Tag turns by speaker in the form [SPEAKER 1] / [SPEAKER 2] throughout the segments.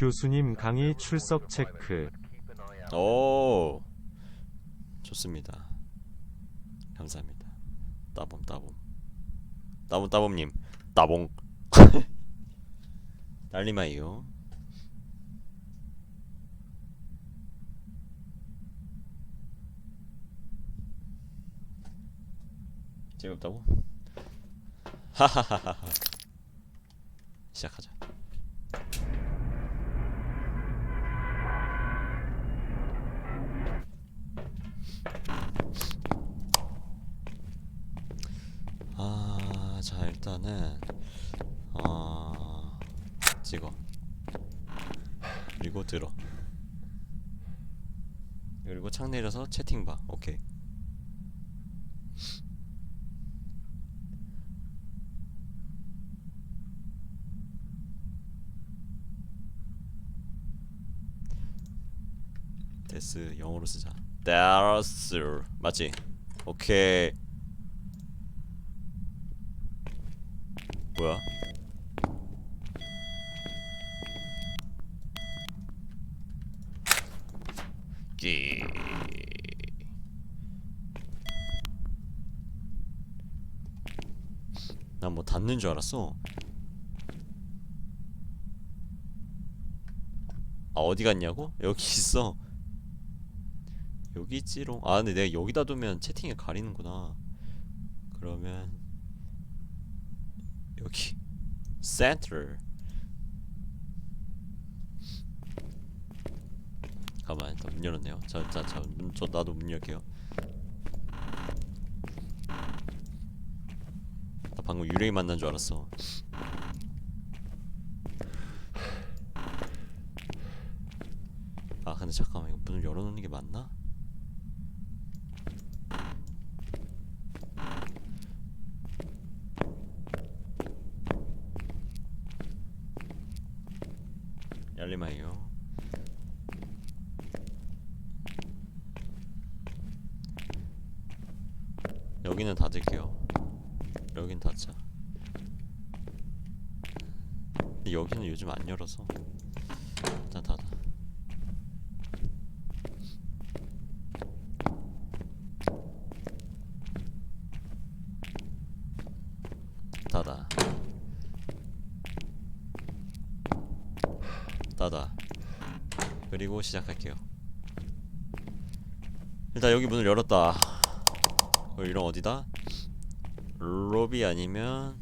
[SPEAKER 1] 교수님 강의 출석 체크.
[SPEAKER 2] 오 좋습니다. 감사합니다. 따봉 따봉. 따봉 따봉님. 따봉. 날리마이요. 재미없다고? 하하하하. 시작하자 일단은 어 찍어. 그리고 들어. 그리고 창 내려서 채팅 봐. 오케이. 데스 영어로 쓰자. 데스. 맞지? 오케이 뭐야? 끼. 난뭐 닿는 줄 알았어. 아 어디 갔냐고? 여기 있어. 여기 있지롱. 아 근데 내가 여기다 두면 채팅에 가리는구나. 그러면 여기. 센터 가만 문 열었네요. 자자자 저 나도 문 열게요. 나 방금 유령이 만난 줄 알았어. 아 근데 잠깐만 이거 문을 열어놓는 게 맞나? 열리마요. 여기는 닫을게요. 여긴 닫자. 근데 여기는 요즘 안 열어서 일단 닫아. 닫아. 닫아. 그리고 시작할게요. 일단 여기 문을 열었다. 어, 이런 어디다? 로비 아니면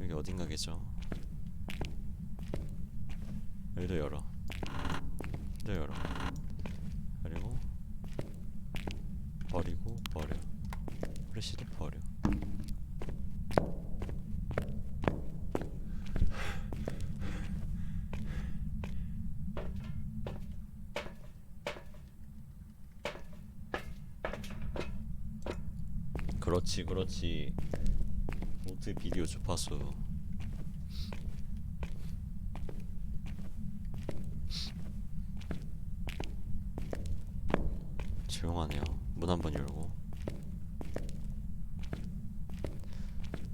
[SPEAKER 2] 여기 어딘가겠죠. 여기도 열어. 또 열어. 그리고 버리고 버려. 프레시도 버려. 그렇지. 노트 비디오 주파수 조용하네요. 문 한 번 열고.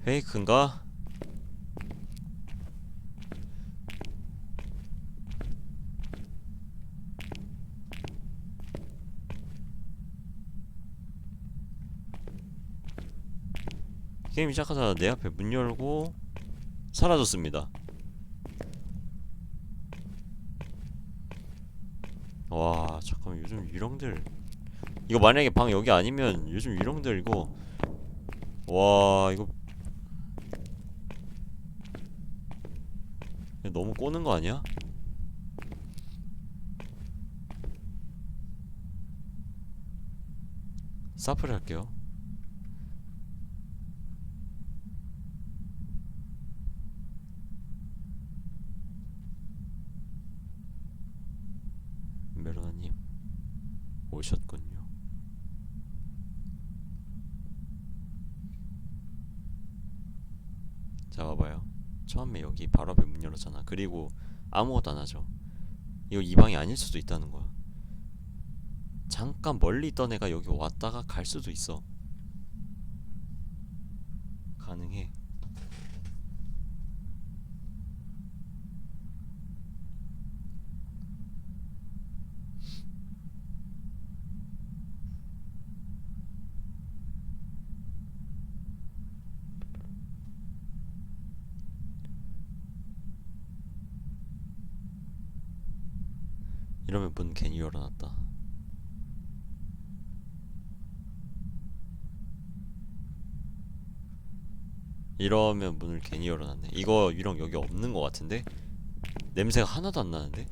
[SPEAKER 2] 페이크인가? 게임 시작하자마자 내 앞에 문 열고 사라졌습니다. 와 잠깐 요즘 유령들 이거 만약에 방 여기 아니면 요즘 유령들 이거 와 이거 너무 꼬는 거 아니야? 사프를 할게요. 메로나님 오셨군요. 자 봐봐요. 처음에 여기 바로 앞에 문 열었잖아. 그리고 아무것도 안 하죠. 이거 이 방이 아닐 수도 있다는 거야. 잠깐 멀리 있던 애가 여기 왔다가 갈 수도 있어. 가능해. 이러면 문 괜히 열어놨다. 이러면 문을 괜히 열어놨네. 이거 유령 여기 없는 것 같은데? 냄새가 하나도 안 나는데?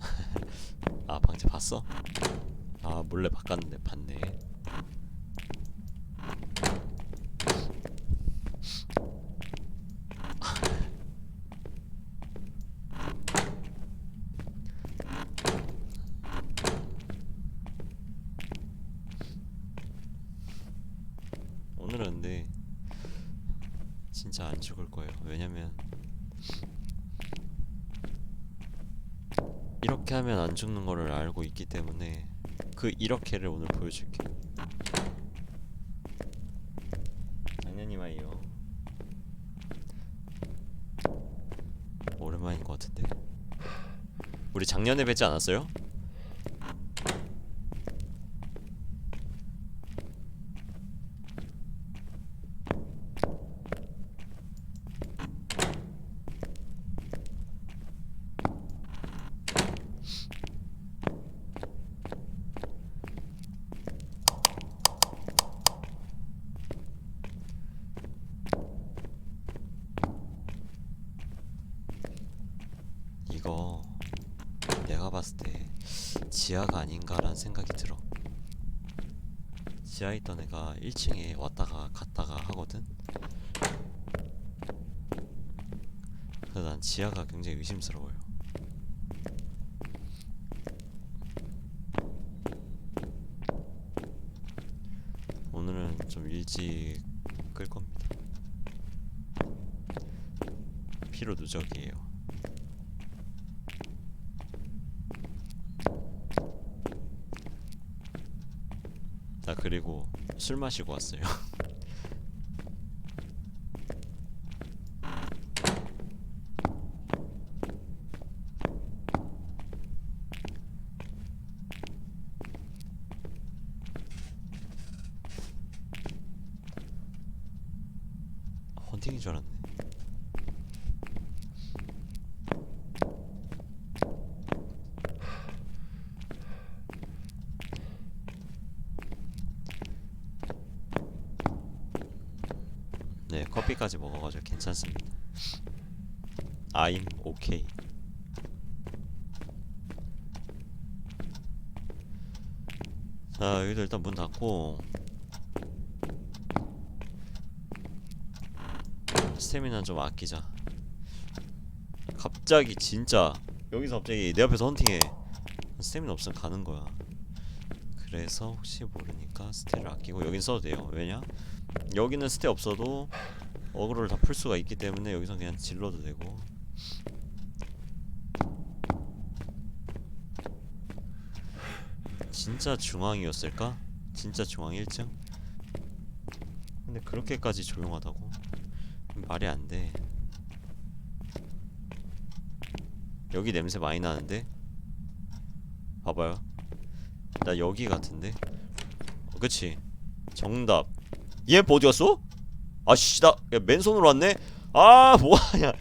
[SPEAKER 2] 아 방제 봤어? 아 몰래 바꿨는데 봤네. 오늘은 근데 진짜 안 죽을 거예요. 왜냐면 이렇게 하면 안 죽는 거를 알고 있기 때문에 그 이렇게를 오늘 보여줄게. 작년이 마이요. 오랜만인 것 같은데. 우리 작년에 뵙지 않았어요? 이거 내가 봤을 때 지하가 아닌가라는 생각이 들어. 지하에 있던 애가 1층에 왔다가 갔다가 하거든. 그래서 난 지하가 굉장히 의심스러워요. 오늘은 좀 일찍 끌 겁니다. 피로 누적이에요. 나 그리고 술 마시고 왔어요. 헌팅인 줄 알았네. 네, 커피까지 먹어가지고 괜찮습니다. I'm okay. 자, 여기도 일단 문 닫고 스태미나 좀 아끼자. 갑자기 진짜 여기서 갑자기 내 앞에서 헌팅해. 스태미나 없으면 가는 거야. 그래서 혹시 모르니까 스태를 아끼고 여긴 써도 돼요. 왜냐? 여기는 스테 없어도 어그로를 다 풀 수가 있기 때문에 여기서 그냥 질러도 되고 진짜 중앙이었을까? 진짜 중앙 1층? 근데 그렇게까지 조용하다고? 말이 안 돼. 여기 냄새 많이 나는데? 봐봐요. 나 여기 같은데? 어, 그치? 정답. 얘 어디 갔어? 아씨 나 야, 맨손으로 왔네. 아 뭐하냐?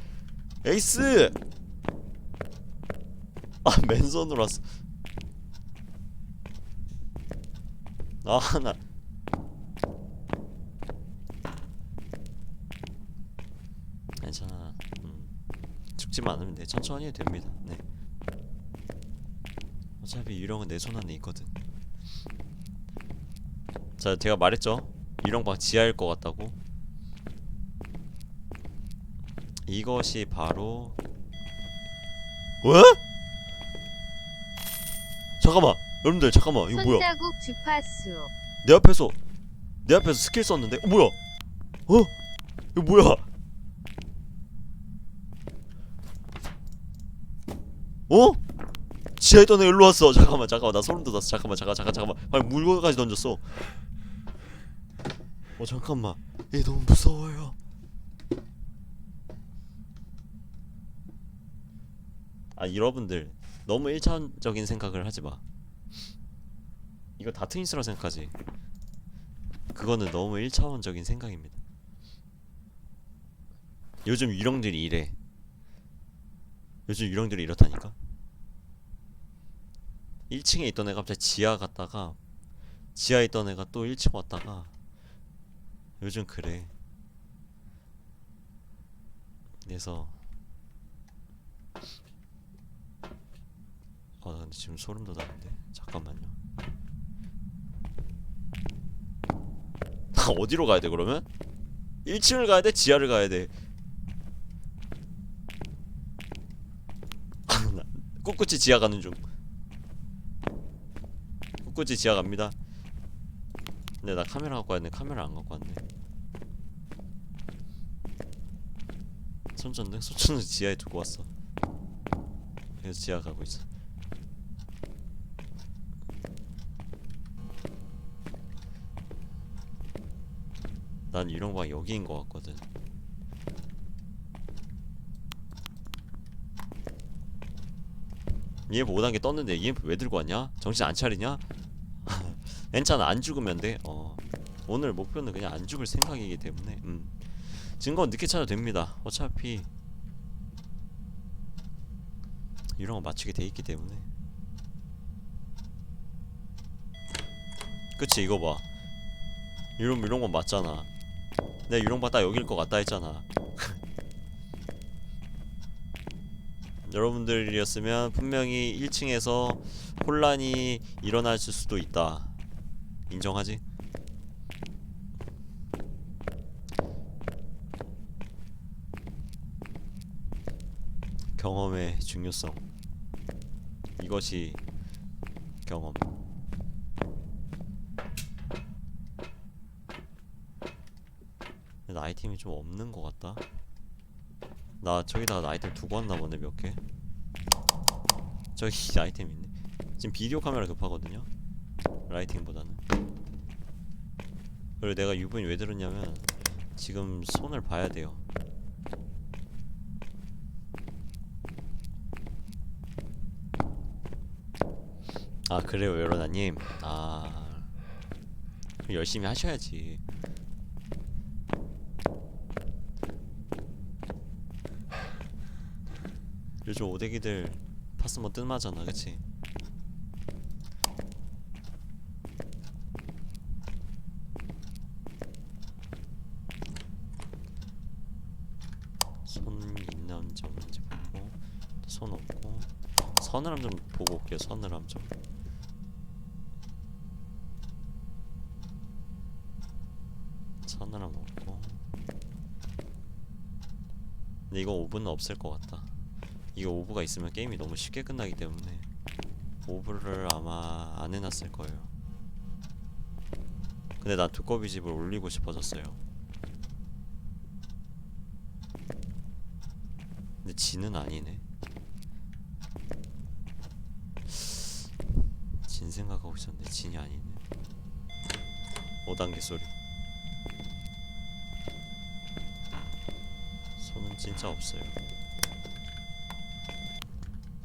[SPEAKER 2] 에이스. 아 맨손으로 왔어. 아나 괜찮아. 음. 죽지만 않으면 돼. 천천히 해도 됩니다. 네. 어차피 유령은 내 손 안에 있거든. 자, 제가 말했죠. 유령 방 지하일 것 같다고. 이것이 바로 왜? 잠깐만, 여러분들 잠깐만 이거 뭐야?
[SPEAKER 3] 손자국 주파수
[SPEAKER 2] 내 앞에서 내 앞에서 스킬 썼는데 어 뭐야? 어? 이거 뭐야? 어? 지하에 있던 애 일로 왔어. 잠깐만, 잠깐만, 나 소름 돋았어. 잠깐만, 잠깐, 잠깐, 잠깐만. 아니 물건까지 던졌어. 어 잠깐만, 얘 너무 무서워요. 아 여러분들 너무 일차원적인 생각을 하지 마. 이거 다 트윈스라 생각하지. 그거는 너무 1차원적인 생각입니다. 요즘 유령들이 이래. 요즘 유령들이 이렇다니까. 1층에 있던 애가 갑자기 지하 갔다가 지하에 있던 애가 또 1층 왔다가 요즘 그래. 그래서 아, 나 근데 지금 소름 돋았는데. 잠깐만요. 나 어디로 가야 돼 그러면? 1층을 가야 돼? 지하를 가야 돼? 나 꿋꿋이 지하 가는 중. 꿋꿋이 지하 갑니다. 근데 나 카메라 갖고 왔네. 카메라 안 갖고 왔네. 손전등? 손전등 지하에 두고 왔어. 그래서 지하 가고 있어. 난 유령방 여기인 것 같거든. EMP 5단계 떴는데 EMP 왜 들고 왔냐? 정신 안 차리냐? 괜찮아 안 죽으면 돼. 어 오늘 목표는 그냥 안 죽을 생각이기 때문에 음 증거는 늦게 찾아도 됩니다. 어차피 유령을 맞추게 돼 있기 때문에 그치 이거 봐 이런 이런 건 맞잖아. 내가 유령 봤다 여길 것 같다 했잖아. 여러분들이었으면 분명히 1층에서 혼란이 일어날 수도 있다. 인정하지? 경험의 중요성. 이것이 경험. 아이템이 좀 없는 것 같다. 나 저기다가 아이템 두고 왔나 보네 몇 개. 저기 아이템 있네. 지금 비디오 카메라 급하거든요. 라이팅보다는. 그리고 내가 유분이 왜 들었냐면 지금 손을 봐야 돼요. 아 그래요 여러나님. 아 열심히 하셔야지. 요즘 오대기들 파스모 뜬마잖아 그치? 손 있는 점 이제 보고 손 없고. 서늘함 좀 보고 올게요 서늘함 좀 서늘함 없고. 근데 이거 5분은 없을 것 같다 이거 오브가 있으면 게임이 너무 쉽게 끝나기 때문에 오브를 아마 안 해놨을 거예요. 근데 난 두꺼비 집을 올리고 싶어졌어요. 근데 진은 아니네. 진 생각하고 있었는데 진이 아니네. 5단계 소리. 손은 진짜 없어요.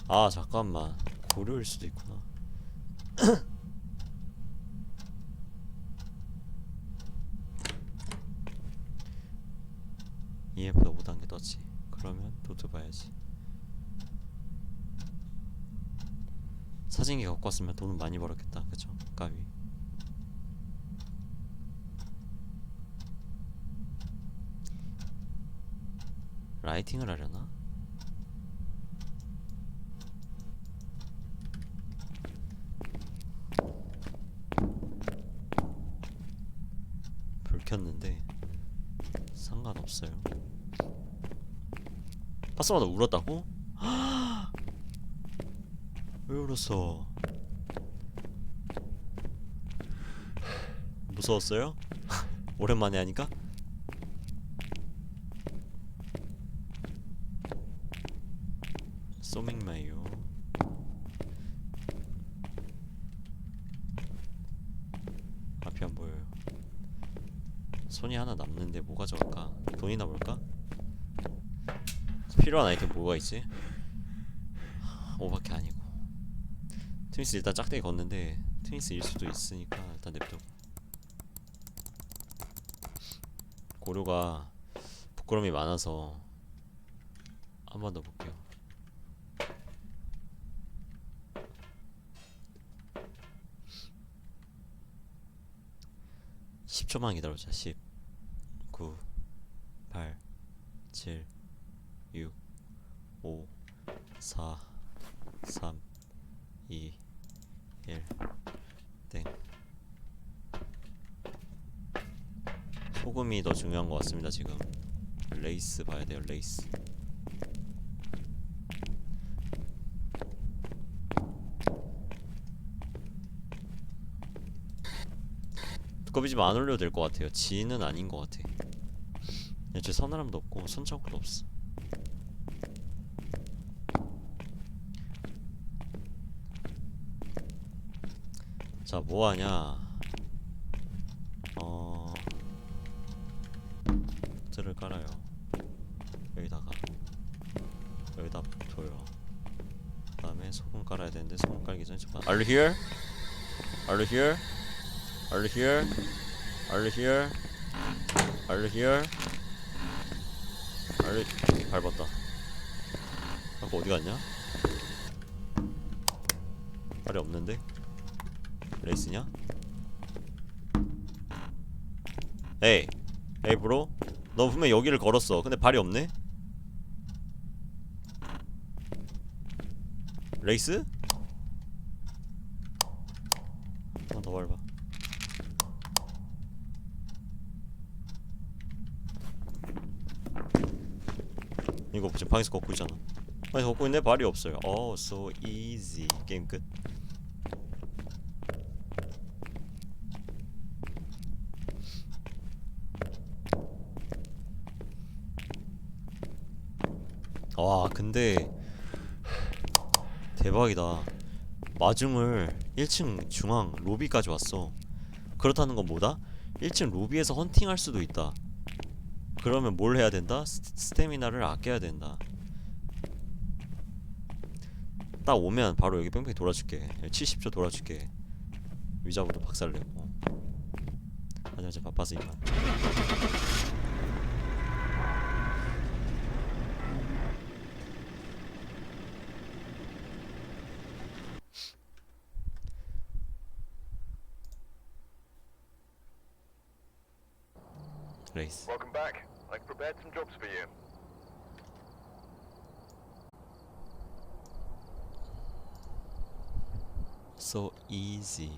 [SPEAKER 2] 아 잠깐만. 고려일 수도 있구나. EMP가 5단계 떴지. 그러면 노트 봐야지. 사진기 갖고 왔으면 돈은 많이 벌었겠다. 그쵸? 까비 라이팅을 하려나? 불 켰는데 상관없어요. 파스마다 울었다고? 왜 울었어? 무서웠어요? 오랜만에 하니까? 소맥마요 앞이 안 보여요. 손이 하나 남는데 뭐 가져갈까? 돈이나 볼까? 필요한 아이템 뭐가 있지? 오밖에 아니고 트윈스 일단 짝대기 걷는데 트윈스일 수도 있으니까 일단 냅둬 고료가 부끄러움이 많아서 한 번 더 볼게요. 십초만 기다려보자. 10, 9, 8, 7, 6, 5, 4, 3, 2, 1, 땡. 소금이 더 중요한 것 같습니다 지금. 레이스 봐야 돼요 레이스. 두꺼비 좀안 올려도 될 것 같아요. 지는 아닌 것 같아. 애초에 서늘함도 없고 손차고도 없어. 자 뭐하냐 어... 틀을 깔아요 여기다가 여기다 둬요 그 다음에 소금 깔아야 되는데 소금 깔기 전에 잠깐 Are you here? Are you here? Are you here? Are you here? Are you here? Are you... 밟았다 아까 어디 갔냐? 발이 없는데? 레이스냐? 에이 에이 브로 너 분명 여기를 걸었어. 근데 발이 없네? 레이스? 한 번 더 밟아. 이거 지금 방에서 걷고 있잖아. 방에서 걷고 있는데 발이 없어요. 어 so easy. 게임 끝 와 근데 대박이다. 마중을 1층 중앙 로비까지 왔어. 그렇다는 건 뭐다? 1층 로비에서 헌팅할 수도 있다. 그러면 뭘 해야 된다? 스- 스태미나를 아껴야 된다. 딱 오면 바로 여기 뺑뺑이 돌아줄게. 70초 돌아줄게. 위자보도 박살내고. 이제 바빠서 이만 please.
[SPEAKER 3] Welcome back. I've prepared some jobs for you.
[SPEAKER 2] So easy.